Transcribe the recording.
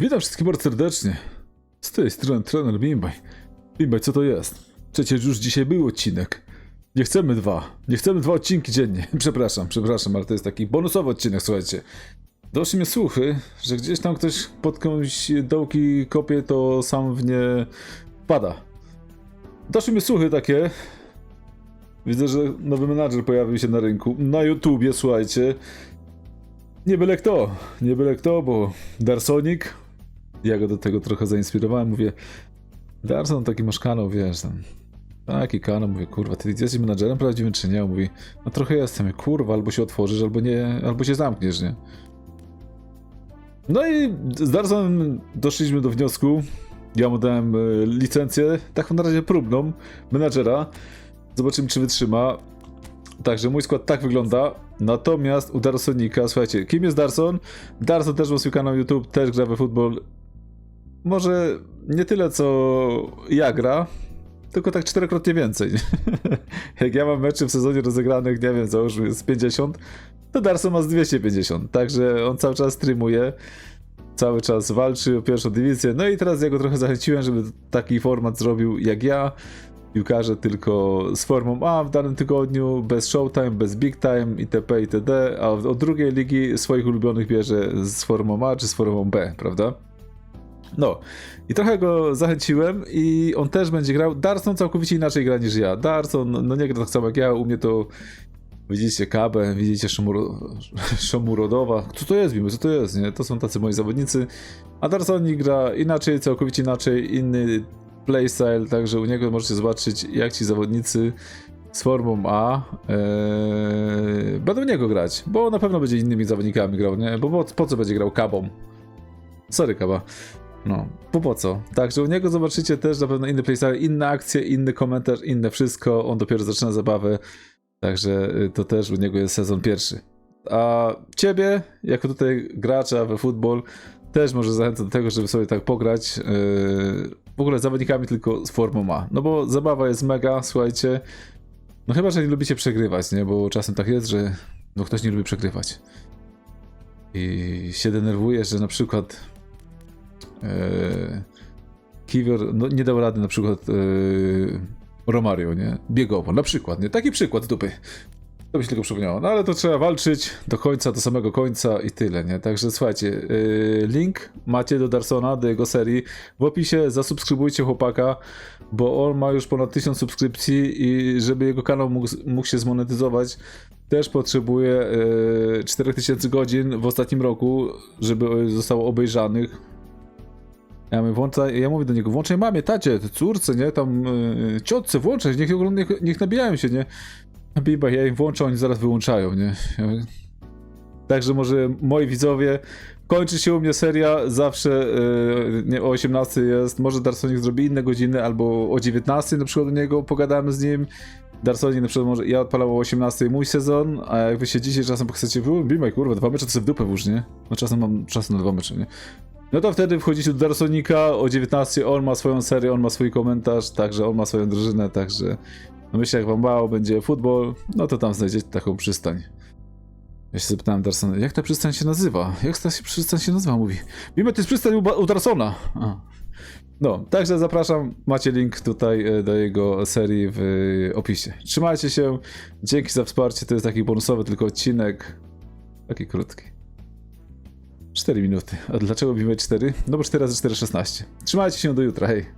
Witam wszystkich bardzo serdecznie. Z tej strony trener Bimbaj. Bimbaj, co to jest? Przecież już dzisiaj był odcinek. Nie chcemy dwa. Nie chcemy dwa odcinki dziennie. Przepraszam, przepraszam, ale to jest taki bonusowy odcinek, słuchajcie. Doszły mnie słuchy, że gdzieś tam ktoś pod komuś dołki kopie, to sam w nie pada. Doszły mnie słuchy takie. Widzę, że nowy menadżer pojawił się na rynku. Na YouTubie, słuchajcie. Nie byle kto, nie byle kto, bo Darsonik, ja go do tego trochę zainspirowałem, mówię, Darson taki masz kanał, wiesz, taki kanał, mówię, kurwa, ty jesteś menadżerem prawdziwym czy nie? On mówi, no trochę jestem, kurwa, albo się otworzysz, albo nie, albo się zamkniesz, nie? No i z Darsonem doszliśmy do wniosku, ja mu dałem e, licencję, taką na razie próbną, menadżera, zobaczymy czy wytrzyma, Także mój skład tak wygląda. Natomiast u Darsonika, słuchajcie, kim jest Darson? Darson też ma swój kanał YouTube, też gra we futbol. Może nie tyle co ja gra, tylko tak czterokrotnie więcej. Jak ja mam meczy w sezonie rozegranych, nie wiem, załóżmy z 50, to Darson ma z 250. Także on cały czas streamuje, cały czas walczy o pierwszą dywizję. No i teraz ja go trochę zachęciłem, żeby taki format zrobił jak ja piłkarze tylko z formą A w danym tygodniu, bez showtime, bez big time itp. itd. A od drugiej ligi swoich ulubionych bierze z formą A czy z formą B, prawda? No, i trochę go zachęciłem i on też będzie grał. Darson całkowicie inaczej gra niż ja. Darson, no nie gra tak samo jak ja, u mnie to widzicie Kabę, widzicie Szomuro, Szomurodowa. Co to jest, Bimy, co to jest, nie? To są tacy moi zawodnicy. A Darson gra inaczej, całkowicie inaczej, inny playstyle, także u niego możecie zobaczyć, jak ci zawodnicy z formą A ee, będą niego grać, bo na pewno będzie innymi zawodnikami grał, nie? Bo po, po co będzie grał kabą? Sorry, kaba. No, po po co? Także u niego zobaczycie też na pewno inny playstyle, inne akcje, inny komentarz, inne wszystko. On dopiero zaczyna zabawę, także y, to też u niego jest sezon pierwszy. A ciebie, jako tutaj gracza we futbol, też może zachęcam do tego, żeby sobie tak pograć. Yy, w ogóle z zawodnikami tylko z formą A. No bo zabawa jest mega, słuchajcie. No chyba, że nie lubicie przegrywać, nie? Bo czasem tak jest, że no ktoś nie lubi przegrywać. I się denerwuje, że na przykład Kiwior no, nie dał rady na przykład yy, Romario, nie? Biegowo, na przykład, nie? Taki przykład dupy. To mi się tylko przypomniało. No ale to trzeba walczyć do końca, do samego końca i tyle, nie? Także słuchajcie, yy, link macie do Darsona, do jego serii w opisie. Zasubskrybujcie chłopaka, bo on ma już ponad 1000 subskrypcji i żeby jego kanał mógł, mógł się zmonetyzować, też potrzebuje yy, 4000 godzin w ostatnim roku, żeby zostało obejrzanych. Ja mówię, włączaj, ja mówię do niego, włączaj mamie, tacie, córce, nie, tam yy, ciotce, włączaj, niech, niech, niech nabijają się, nie. Biba, ja im włączę, oni zaraz wyłączają, nie? Ja mówię, Także może moi widzowie, kończy się u mnie seria, zawsze yy, nie, o 18 jest, może Darsonik zrobi inne godziny, albo o 19 na przykład do niego pogadamy z nim. Darsonik na przykład może, ja odpalam o 18 mój sezon, a jak wy siedzicie czasem chcecie, Biba, kurwa, dwa mecze to sobie w dupę włóż, nie? No czasem mam czas na dwa mecze, nie? No to wtedy wchodzicie do Darsonika, o 19 on ma swoją serię, on ma swój komentarz, także on ma swoją drużynę, także no myślę, jak wam mało będzie futbol, no to tam znajdziecie taką przystań. Ja się zapytałem Darsona, jak ta przystań się nazywa? Jak ta się- przystań się nazywa? Mówi, mimo to jest przystań u, u Darsona. A. No, także zapraszam, macie link tutaj e, do jego serii w e, opisie. Trzymajcie się, dzięki za wsparcie, to jest taki bonusowy tylko odcinek, taki krótki. 4 minuty. A dlaczego bimy 4? No bo 4 razy 4 16. Trzymajcie się do jutra, hej.